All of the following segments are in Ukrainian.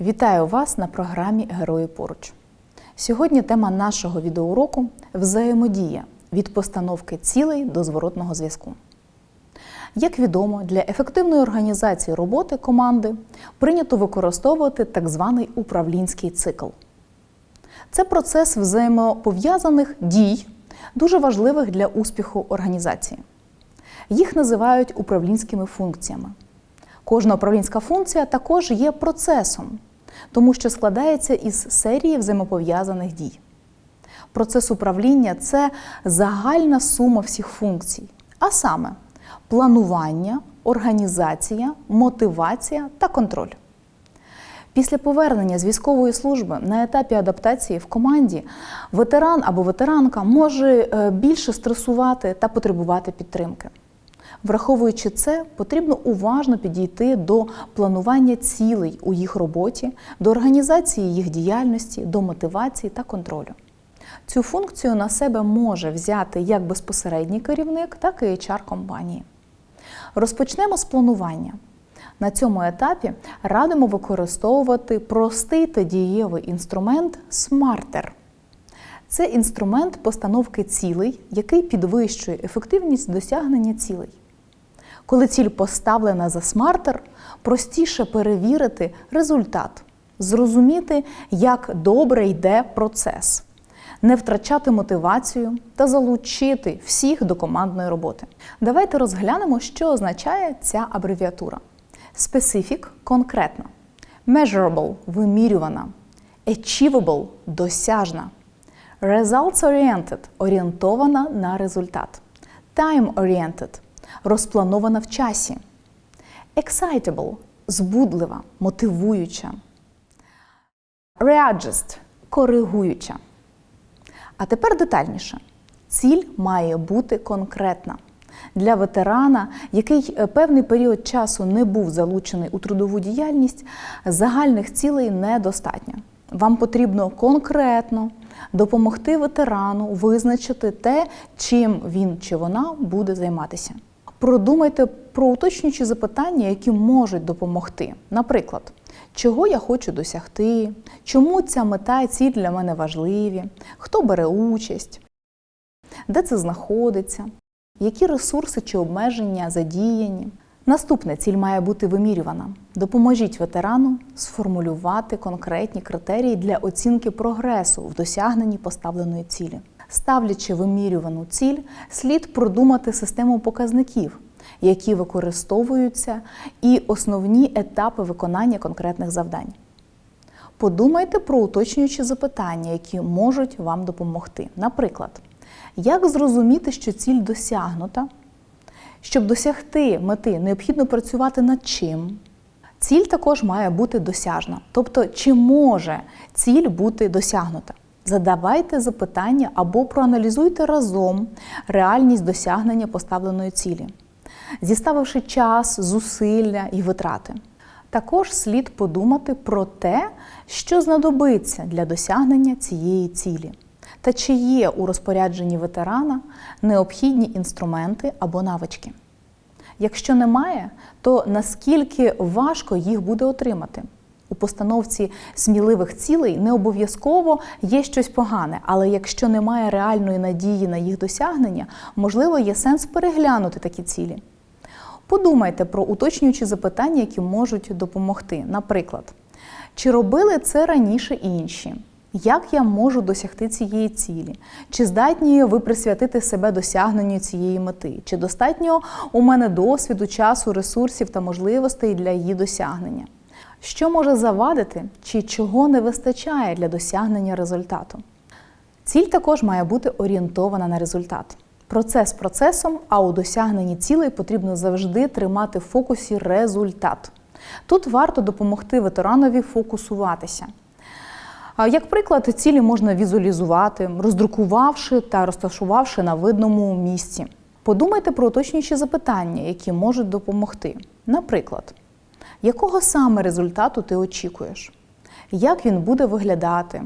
Вітаю вас на програмі Герої поруч. Сьогодні тема нашого відеоуроку взаємодія від постановки цілей до зворотного зв'язку. Як відомо, для ефективної організації роботи команди прийнято використовувати так званий управлінський цикл. Це процес взаємопов'язаних дій, дуже важливих для успіху організації. Їх називають управлінськими функціями. Кожна управлінська функція також є процесом, тому що складається із серії взаємопов'язаних дій. Процес управління це загальна сума всіх функцій, а саме планування, організація, мотивація та контроль. Після повернення з військової служби на етапі адаптації в команді ветеран або ветеранка може е, більше стресувати та потребувати підтримки. Враховуючи це, потрібно уважно підійти до планування цілей у їх роботі, до організації їх діяльності, до мотивації та контролю. Цю функцію на себе може взяти як безпосередній керівник, так і HR компанії. Розпочнемо з планування. На цьому етапі радимо використовувати простий та дієвий інструмент смартер. Це інструмент постановки цілей, який підвищує ефективність досягнення цілей. Коли ціль поставлена за смартер, простіше перевірити результат, зрозуміти, як добре йде процес, не втрачати мотивацію та залучити всіх до командної роботи. Давайте розглянемо, що означає ця абревіатура. Specific – конкретно, measurable – вимірювана, achievable – досяжна, results-oriented – орієнтована на результат, time-oriented – розпланована в часі, excitable – збудлива, мотивуюча, readjust – коригуюча. А тепер детальніше. Ціль має бути конкретна. Для ветерана, який е, певний період часу не був залучений у трудову діяльність, загальних цілей недостатньо. Вам потрібно конкретно допомогти ветерану визначити те, чим він чи вона буде займатися. Продумайте про уточнюючі запитання, які можуть допомогти. Наприклад, чого я хочу досягти, чому ця мета і ціль для мене важливі, хто бере участь, де це знаходиться, які ресурси чи обмеження задіяні. Наступна ціль має бути вимірювана. Допоможіть ветерану сформулювати конкретні критерії для оцінки прогресу в досягненні поставленої цілі. Ставлячи вимірювану ціль, слід продумати систему показників, які використовуються, і основні етапи виконання конкретних завдань. Подумайте про уточнюючі запитання, які можуть вам допомогти. Наприклад, як зрозуміти, що ціль досягнута? Щоб досягти мети, необхідно працювати над чим. Ціль також має бути досяжна. Тобто, чи може ціль бути досягнута? Задавайте запитання або проаналізуйте разом реальність досягнення поставленої цілі, зіставивши час, зусилля і витрати. Також слід подумати про те, що знадобиться для досягнення цієї цілі, та чи є у розпорядженні ветерана необхідні інструменти або навички. Якщо немає, то наскільки важко їх буде отримати? У постановці сміливих цілей не обов'язково є щось погане, але якщо немає реальної надії на їх досягнення, можливо, є сенс переглянути такі цілі. Подумайте про уточнюючі запитання, які можуть допомогти. Наприклад, чи робили це раніше інші? Як я можу досягти цієї цілі? Чи здатні ви присвятити себе досягненню цієї мети? Чи достатньо у мене досвіду, часу, ресурсів та можливостей для її досягнення? Що може завадити чи чого не вистачає для досягнення результату? Ціль також має бути орієнтована на результат. Процес процесом, а у досягненні цілей потрібно завжди тримати в фокусі результат. Тут варто допомогти ветеранові фокусуватися. Як приклад, цілі можна візуалізувати, роздрукувавши та розташувавши на видному місці. Подумайте про уточнюючі запитання, які можуть допомогти. Наприклад, якого саме результату ти очікуєш? Як він буде виглядати?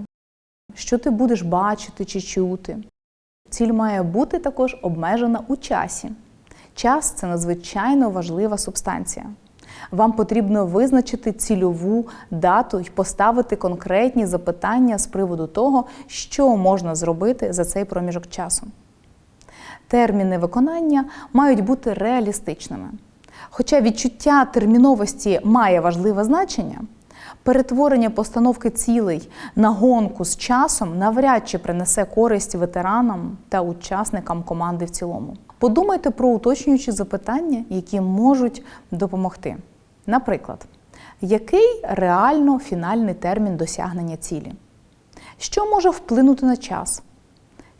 Що ти будеш бачити чи чути? Ціль має бути також обмежена у часі. Час це надзвичайно важлива субстанція. Вам потрібно визначити цільову дату і поставити конкретні запитання з приводу того, що можна зробити за цей проміжок часу. Терміни виконання мають бути реалістичними. Хоча відчуття терміновості має важливе значення, перетворення постановки цілей на гонку з часом навряд чи принесе користь ветеранам та учасникам команди в цілому. Подумайте про уточнюючі запитання, які можуть допомогти. Наприклад, який реально фінальний термін досягнення цілі? Що може вплинути на час?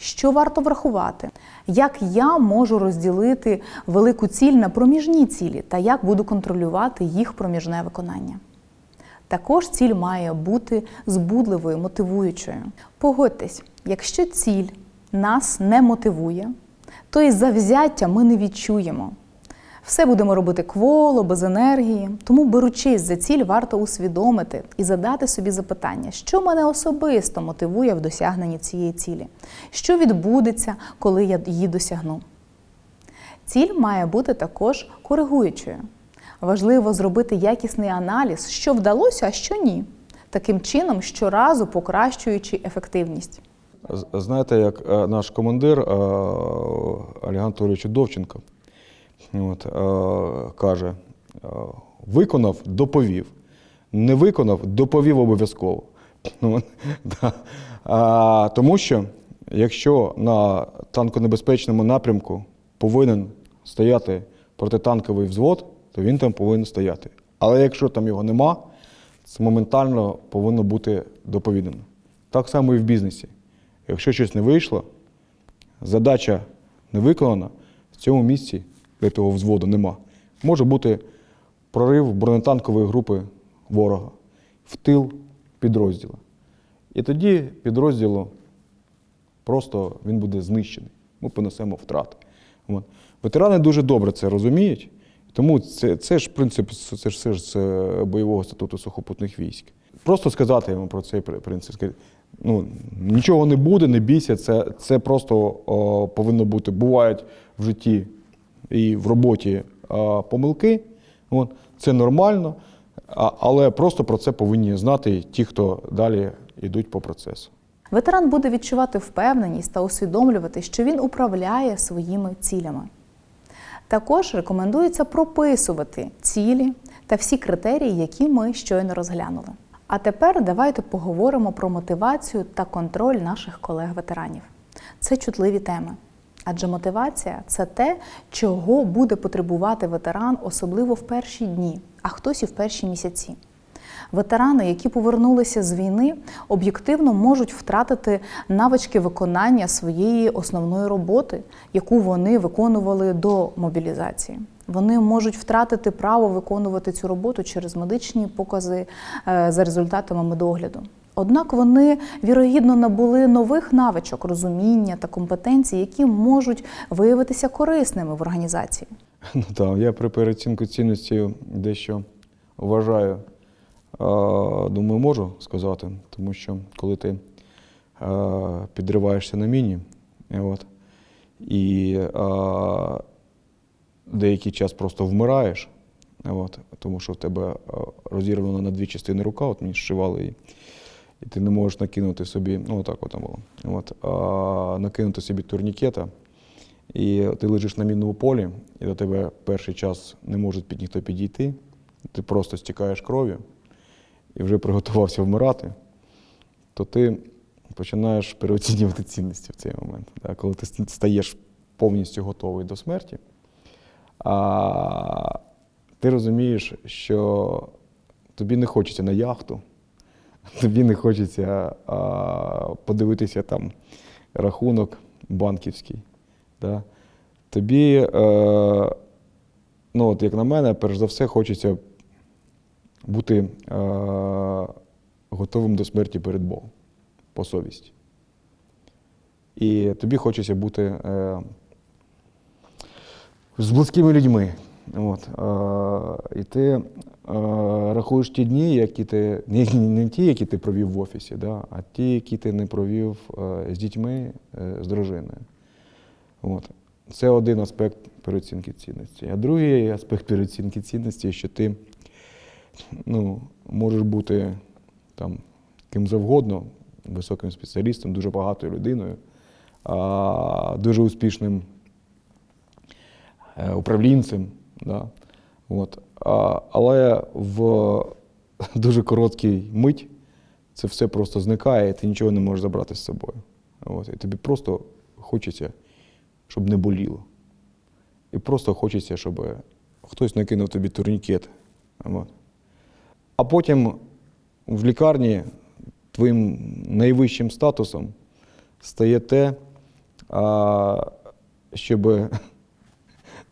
Що варто врахувати? Як я можу розділити велику ціль на проміжні цілі та як буду контролювати їх проміжне виконання? Також ціль має бути збудливою, мотивуючою. Погодьтесь, якщо ціль нас не мотивує, то і завзяття ми не відчуємо. Все будемо робити кволо, без енергії. Тому, беручись за ціль, варто усвідомити і задати собі запитання, що мене особисто мотивує в досягненні цієї цілі, що відбудеться, коли я її досягну. Ціль має бути також коригуючою. Важливо зробити якісний аналіз, що вдалося, а що ні. Таким чином, щоразу покращуючи ефективність. Знаєте, як е, наш командир е, Олег Анатолійович Довченко от, е, каже: е, виконав, доповів. Не виконав, доповів обов'язково. Ну, а, тому що якщо на танконебезпечному напрямку повинен стояти протитанковий взвод, то він там повинен стояти. Але якщо там його нема, це моментально повинно бути доповідано. Так само і в бізнесі. Якщо щось не вийшло, задача не виконана, в цьому місці, того взводу нема, може бути прорив бронетанкової групи ворога в тил підрозділу. І тоді підрозділу просто він буде знищений. Ми понесемо втрати. Ветерани дуже добре це розуміють, тому це, це ж принцип, це ж все ж бойового статуту сухопутних військ. Просто сказати йому про цей принцип. Ну, нічого не буде, не бійся, це, це просто о, повинно бути. Бувають в житті і в роботі помилки. От, це нормально, але просто про це повинні знати ті, хто далі йдуть по процесу. Ветеран буде відчувати впевненість та усвідомлювати, що він управляє своїми цілями. Також рекомендується прописувати цілі та всі критерії, які ми щойно розглянули. А тепер давайте поговоримо про мотивацію та контроль наших колег-ветеранів. Це чутливі теми. Адже мотивація це те, чого буде потребувати ветеран, особливо в перші дні, а хтось і в перші місяці. Ветерани, які повернулися з війни, об'єктивно можуть втратити навички виконання своєї основної роботи, яку вони виконували до мобілізації. Вони можуть втратити право виконувати цю роботу через медичні покази е, за результатами медогляду. Однак вони вірогідно набули нових навичок, розуміння та компетенцій, які можуть виявитися корисними в організації. Ну так, я при переоцінку цінності дещо вважаю, думаю, можу сказати, тому що коли ти підриваєшся на міні, от, і деякий час просто вмираєш, от, тому що в тебе розірвана на дві частини рука, от мені зшивали її. І ти не можеш накинути собі, ну отак от там було. От, а, накинути собі турнікета, і ти лежиш на мінному полі, і до тебе перший час не може під ніхто підійти. Ти просто стікаєш кров'ю і вже приготувався вмирати, то ти починаєш переоцінювати цінності в цей момент. Да? Коли ти стаєш повністю готовий до смерті, а ти розумієш, що тобі не хочеться на яхту, тобі не хочеться а, подивитися там рахунок банківський. Да? Тобі, е, ну, от як на мене, перш за все, хочеться бути е, готовим до смерті перед Богом по совісті. І тобі хочеться бути е, з близькими людьми. От, е, і ти е, рахуєш ті дні, які ти не, не ті, які ти провів в офісі, да, а ті, які ти не провів е, з дітьми, е, з дружиною. От. Це один аспект переоцінки цінності. А другий аспект переоцінки цінності, що ти ну, можеш бути там ким завгодно, високим спеціалістом, дуже багатою людиною, а, дуже успішним е, управлінцем. Да? От. А, але в дуже короткий мить це все просто зникає, і ти нічого не можеш забрати з собою. От. І тобі просто хочеться, щоб не боліло. І просто хочеться, щоб хтось накинув тобі турнікет. От. А потім в лікарні твоїм найвищим статусом стає те, щоб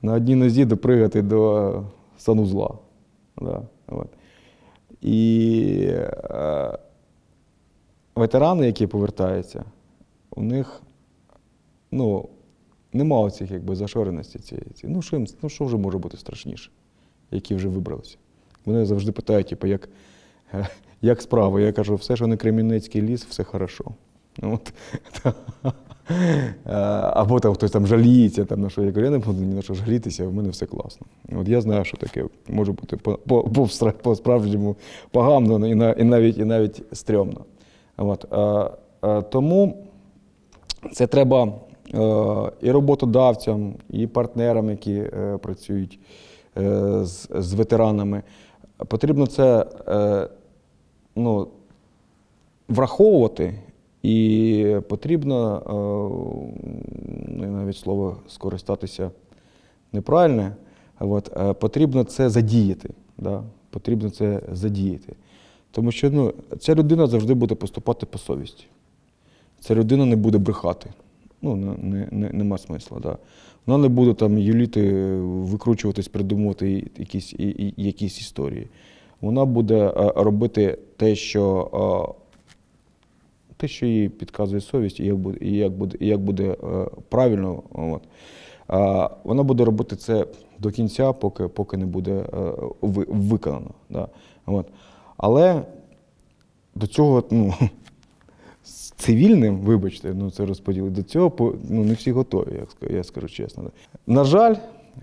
на одній нозі допригати до санузла. Да, от. І е, ветерани, які повертаються, у них ну, нема цих якби, зашореності цієї. Ну, що, їм, ну, що вже може бути страшніше, які вже вибралися. Вони завжди питають, типу, як, як справи. Я кажу, все, що не Кремінецький ліс, все хорошо. Ну, От. Е, Або там хтось там жаліється там, на що. Я кажу, я не буду ні на що жалітися, в мене все класно. От я знаю, що таке може бути по- по- по- по-справжньому погано і, на- і, навіть, і навіть стрьомно. От. Е, е, Тому це треба і роботодавцям, і партнерам, які працюють з, з ветеранами. Потрібно це ну, враховувати, і потрібно, е, ну, навіть слово скористатися неправильне, от, е, потрібно це задіяти. Да? Потрібно це задіяти. Тому що ну, ця людина завжди буде поступати по совісті. Ця людина не буде брехати. Ну, не, не, не, нема смисла. Да. Вона не буде там юліти, викручуватись, придумувати якісь, і- якісь історії. Вона буде е, робити те, що, те, що їй підказує совість, і як буде, і як буде, і як буде е, правильно. От. Вона буде робити це до кінця, поки, поки не буде е, виконано. Да. От. Але до цього, ну, з цивільним, вибачте, ну це розподіли, до цього ну, не всі готові, як я скажу чесно. На жаль,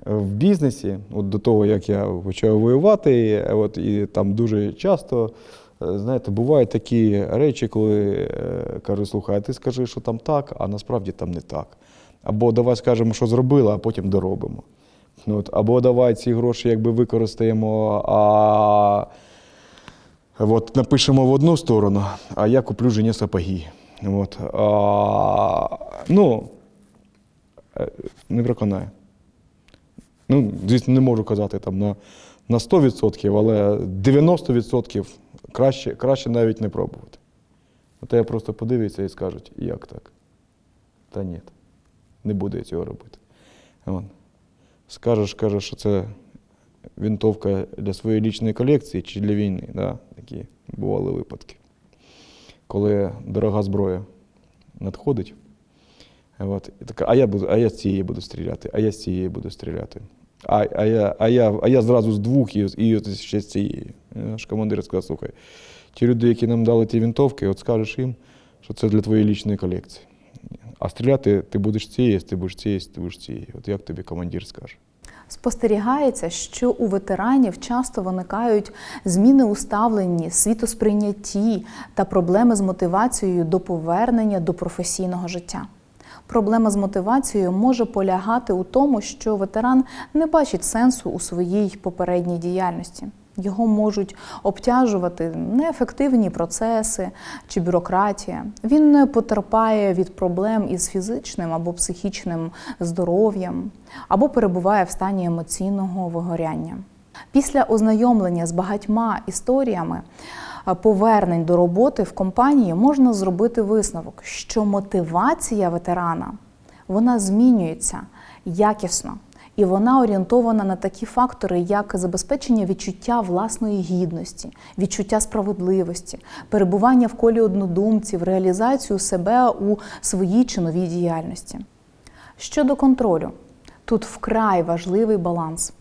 в бізнесі, от до того, як я почав воювати, от, і там дуже часто, знаєте, бувають такі речі, коли е, кажуть, слухай, а ти скажи, що там так, а насправді там не так. Або давай скажемо, що зробили, а потім доробимо. Ну, от, або давай ці гроші якби використаємо, а От напишемо в одну сторону, а я куплю жені сапоги. От. А, ну, е, не проконає. Ну, звісно, не можу казати там на, на 100%, але 90% краще, краще навіть не пробувати. От я просто подивиться і скажуть, як так? Та ні, не буду я цього робити. От. Скажеш, кажеш, що це винтовка для своєї лічної колекції чи для війни. Да? Такі бували випадки. Коли дорога зброя надходить, от, і така, а я буду, а я з цієї буду стріляти, а я з цієї буду стріляти. А, а, я, а, я, а я зразу з двох і, і ще з цієї. І Наш командир сказав, слухай, ті люди, які нам дали ті винтовки, от скажеш їм, що це для твоєї лічної колекції. А стріляти ти будеш цієї, ти будеш цієї, ти будеш цієї. От як тобі командир скаже. Спостерігається, що у ветеранів часто виникають зміни у ставленні, світосприйнятті та проблеми з мотивацією до повернення до професійного життя. Проблема з мотивацією може полягати у тому, що ветеран не бачить сенсу у своїй попередній діяльності. Його можуть обтяжувати неефективні процеси чи бюрократія. Він не потерпає від проблем із фізичним або психічним здоров'ям, або перебуває в стані емоційного вигоряння. Після ознайомлення з багатьма історіями повернень до роботи в компанії можна зробити висновок, що мотивація ветерана вона змінюється якісно. І вона орієнтована на такі фактори, як забезпечення відчуття власної гідності, відчуття справедливості, перебування в колі однодумців, реалізацію себе у своїй чи новій діяльності. Щодо контролю, тут вкрай важливий баланс.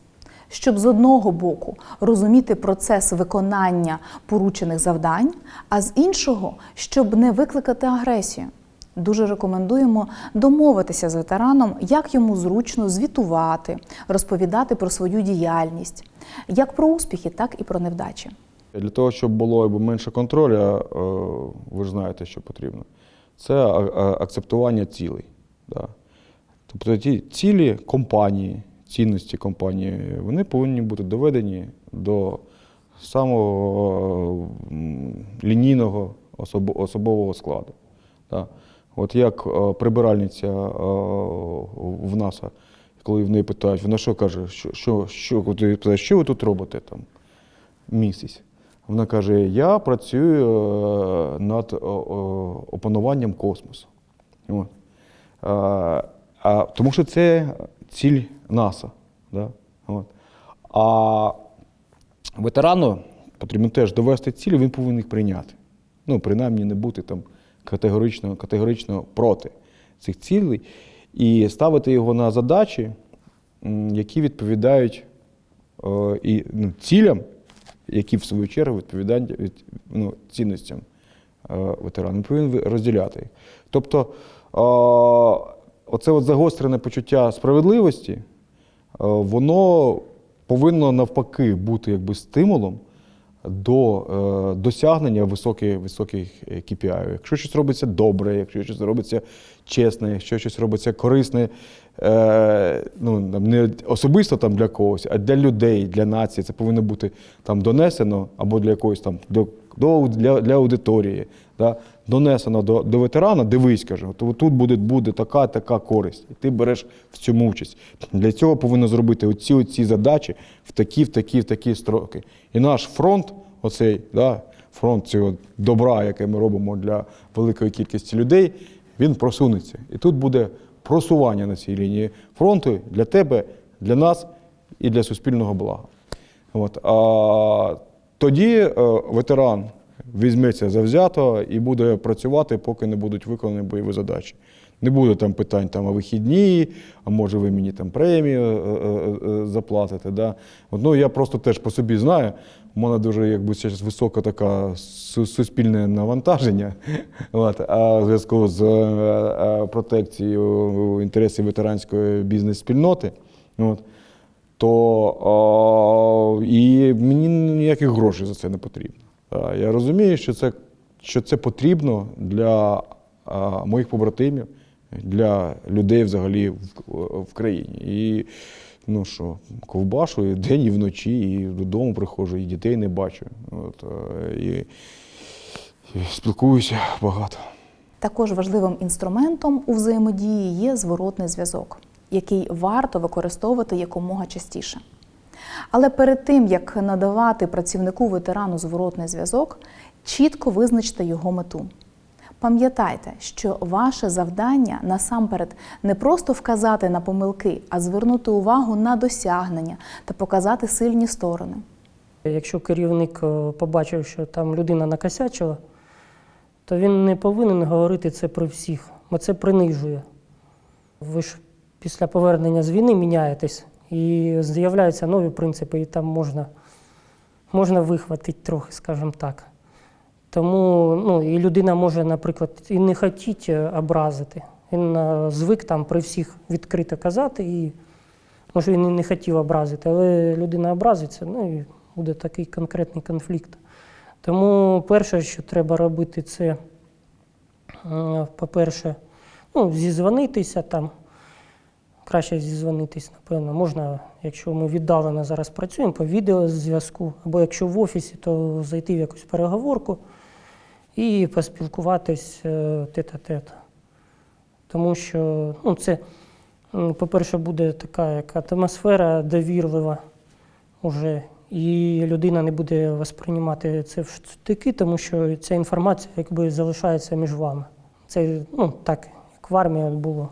Щоб з одного боку розуміти процес виконання поручених завдань, а з іншого, щоб не викликати агресію. Дуже рекомендуємо домовитися з ветераном, як йому зручно звітувати, розповідати про свою діяльність, як про успіхи, так і про невдачі. Для того, щоб було менше контролю, е, ви ж знаєте, що потрібно. Це а- акцептування цілей. Да. Тобто ті цілі компанії, цінності компанії, вони повинні бути доведені до самого лінійного особового складу. Да. От як е, прибиральниця е, в НАСА, коли в неї питають, вона що каже, що, що, що, що ви тут робите там місяць? Вона каже: Я працюю е, над опануванням космосу. От. А, а, тому що це ціль НАСА. Да? От. А ветерану потрібно теж довести ціль, він повинен їх прийняти. Ну, принаймні не бути там категорично, категорично проти цих цілей і ставити його на задачі, які відповідають е, і, ну, цілям, які в свою чергу відповідають від, ну, цінностям е, ветерана. Він повинен розділяти їх. Тобто, е, оце от загострене почуття справедливості, воно повинно навпаки бути якби стимулом до е, досягнення високих, високих KPI. Якщо щось робиться добре, якщо щось робиться чесне, якщо щось робиться корисне, ну, там, не особисто там для когось, а для людей, для нації, це повинно бути там донесено або для якоїсь там до, до, для, для аудиторії. Да? Донесено до, до ветерана, дивись, каже, то тут буде, буде така, така користь. І ти береш в цьому участь. Для цього повинно зробити оці, оці задачі в такі, в такі, в такі строки. І наш фронт, оцей, да, фронт цього добра, яке ми робимо для великої кількості людей, він просунеться. І тут буде просування на цій лінії фронту для тебе, для нас і для суспільного блага. От. А тоді е, ветеран візьметься завзято і буде працювати, поки не будуть виконані бойові задачі. Не буде там питань там, а вихідні, а може ви мені там премію е, е, заплатите. Да? От, ну, я просто теж по собі знаю. Мене дуже якби, зараз висока така суспільне навантаження. От, а в зв'язку з е, е, протекцією інтересів ветеранської бізнес-спільноти. От, то і мені ніяких грошей за це не потрібно. А, Я розумію, що це, що це потрібно для моїх побратимів, для людей взагалі в, в країні. І ну що, ковбашу і день і вночі, і додому приходжу, і дітей не бачу. От, е, і, і спілкуюся багато. Також важливим інструментом у взаємодії є зворотний зв'язок, який варто використовувати якомога частіше. Але перед тим, як надавати працівнику ветерану зворотний зв'язок, чітко визначте його мету. Пам'ятайте, що ваше завдання насамперед не просто вказати на помилки, а звернути увагу на досягнення та показати сильні сторони. Якщо керівник е, побачив, що там людина накосячила, то він не повинен говорити це при всіх, бо це принижує. Ви ж після повернення з війни міняєтесь і з'являються нові принципи, і там можна, можна вихватити трохи, скажімо так. Тому ну, і людина може, наприклад, і не хотіти образити. Він е, звик там при всіх відкрито казати, і може він і не хотів образити, але людина образиться, ну і буде такий конкретний конфлікт. Тому перше, що треба робити, це, е, по-перше, ну, зізвонитися там. Краще зізвонитись, напевно. Можна, якщо ми віддалено зараз працюємо, по відеозв'язку, або якщо в офісі, то зайти в якусь переговорку і поспілкуватись е, тет-а-тет. Тому що ну, це, по-перше, буде така як атмосфера довірлива уже, і людина не буде восприймати це в штики, тому що ця інформація якби залишається між вами. Це ну, так, як в армії було.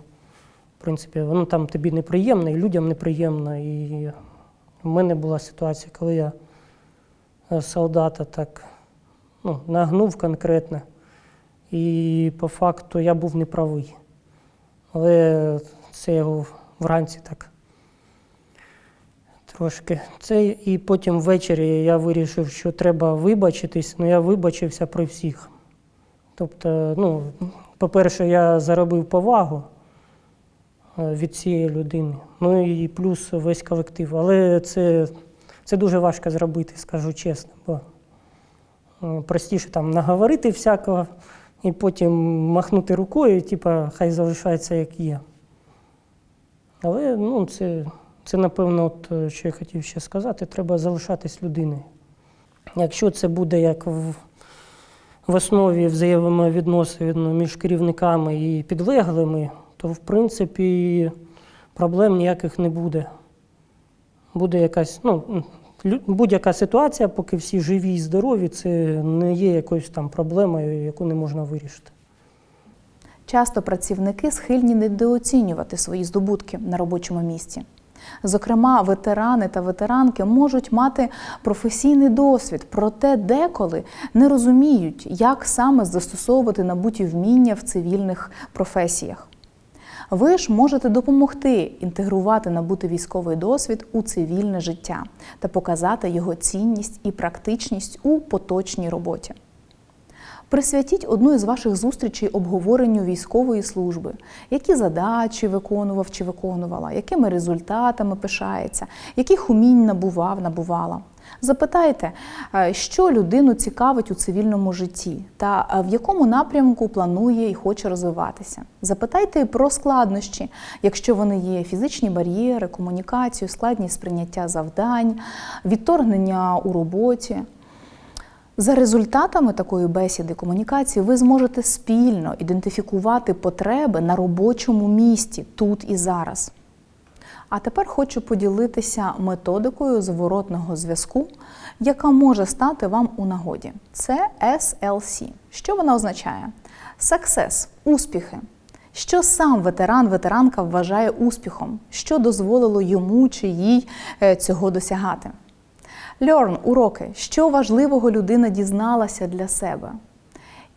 В принципі, воно там тобі неприємно, і людям неприємно. І в мене була ситуація, коли я е, солдата так ну, нагнув конкретно, і по факту я був неправий. Але це його вранці так трошки. Це і потім ввечері я вирішив, що треба вибачитись, але я вибачився при всіх. Тобто, ну, по-перше, я заробив повагу е, від цієї людини, ну і плюс весь колектив. Але це, це дуже важко зробити, скажу чесно. Бо простіше там наговорити всякого і потім махнути рукою, типа, хай залишається як є. Але ну, це, це напевно, от, е, що я хотів ще сказати, треба залишатись людиною. Якщо це буде як в, в основі взаємовідносин між керівниками і підлеглими, то в принципі проблем ніяких не буде. Буде якась, ну, будь-яка ситуація, поки всі живі і здорові, це не є якоюсь там проблемою, яку не можна вирішити. Часто працівники схильні недооцінювати свої здобутки на робочому місці. Зокрема, ветерани та ветеранки можуть мати професійний досвід, проте деколи не розуміють, як саме застосовувати набуті вміння в цивільних професіях. Ви ж можете допомогти інтегрувати набутий військовий досвід у цивільне життя та показати його цінність і практичність у поточній роботі. Присвятіть одну із ваших зустрічей обговоренню військової служби, які задачі виконував чи виконувала, якими результатами пишається, яких умінь набував, набувала. Запитайте, е, що людину цікавить у цивільному житті та е, в якому напрямку планує і хоче розвиватися. Запитайте про складнощі, якщо вони є фізичні бар'єри, комунікацію, складність сприйняття завдань, відторгнення у роботі. За результатами такої бесіди комунікації ви зможете спільно ідентифікувати потреби на робочому місці тут і зараз. А тепер хочу поділитися методикою зворотного зв'язку, яка може стати вам у нагоді. Це SLC. Що вона означає? Success – успіхи. Що сам ветеран, ветеранка вважає успіхом, що дозволило йому чи їй е, цього досягати. Learn – уроки, що важливого людина дізналася для себе.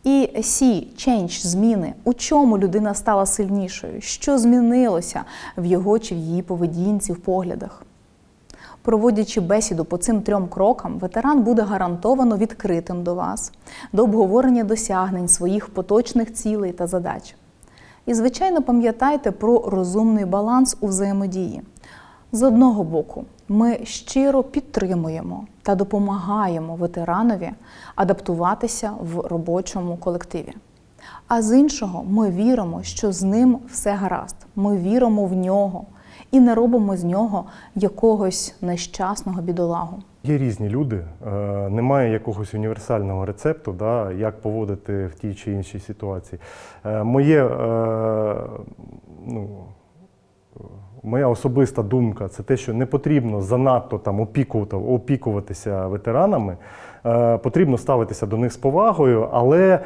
І C – change – зміни, у чому людина стала сильнішою, що змінилося в його чи в її поведінці, в поглядах. Проводячи бесіду по цим трьом крокам, ветеран буде гарантовано відкритим до вас, до обговорення досягнень своїх поточних цілей та задач. І, звичайно, пам'ятайте про розумний баланс у взаємодії. З одного боку, ми щиро підтримуємо та допомагаємо ветеранові адаптуватися в робочому колективі. А з іншого, ми віримо, що з ним все гаразд. Ми віримо в нього і не робимо з нього якогось нещасного бідолагу. Є різні люди, е, немає якогось універсального рецепту, да, як поводити в тій чи іншій ситуації. Е, Моє, е, ну, моя особиста думка це те, що не потрібно занадто там опікувати, опікуватися ветеранами, Е, потрібно ставитися до них з повагою, але е,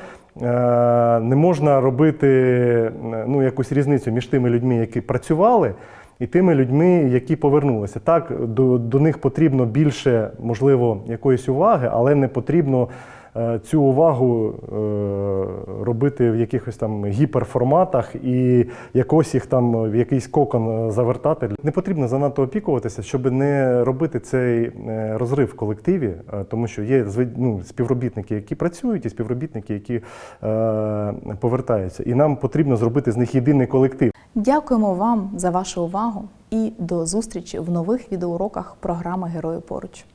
не можна робити е, ну, якусь різницю між тими людьми, які працювали, і тими людьми, які повернулися. Так, до, до них потрібно більше, можливо, якоїсь уваги, але не потрібно цю увагу е, робити в якихось там гіперформатах і якось їх там в якийсь кокон е, завертати. Не потрібно занадто опікуватися, щоб не робити цей е, розрив в колективі, е, тому що є ну, співробітники, які працюють, і співробітники, які е, повертаються. І нам потрібно зробити з них єдиний колектив. Дякуємо вам за вашу увагу і до зустрічі в нових відеоуроках програми Герої поруч.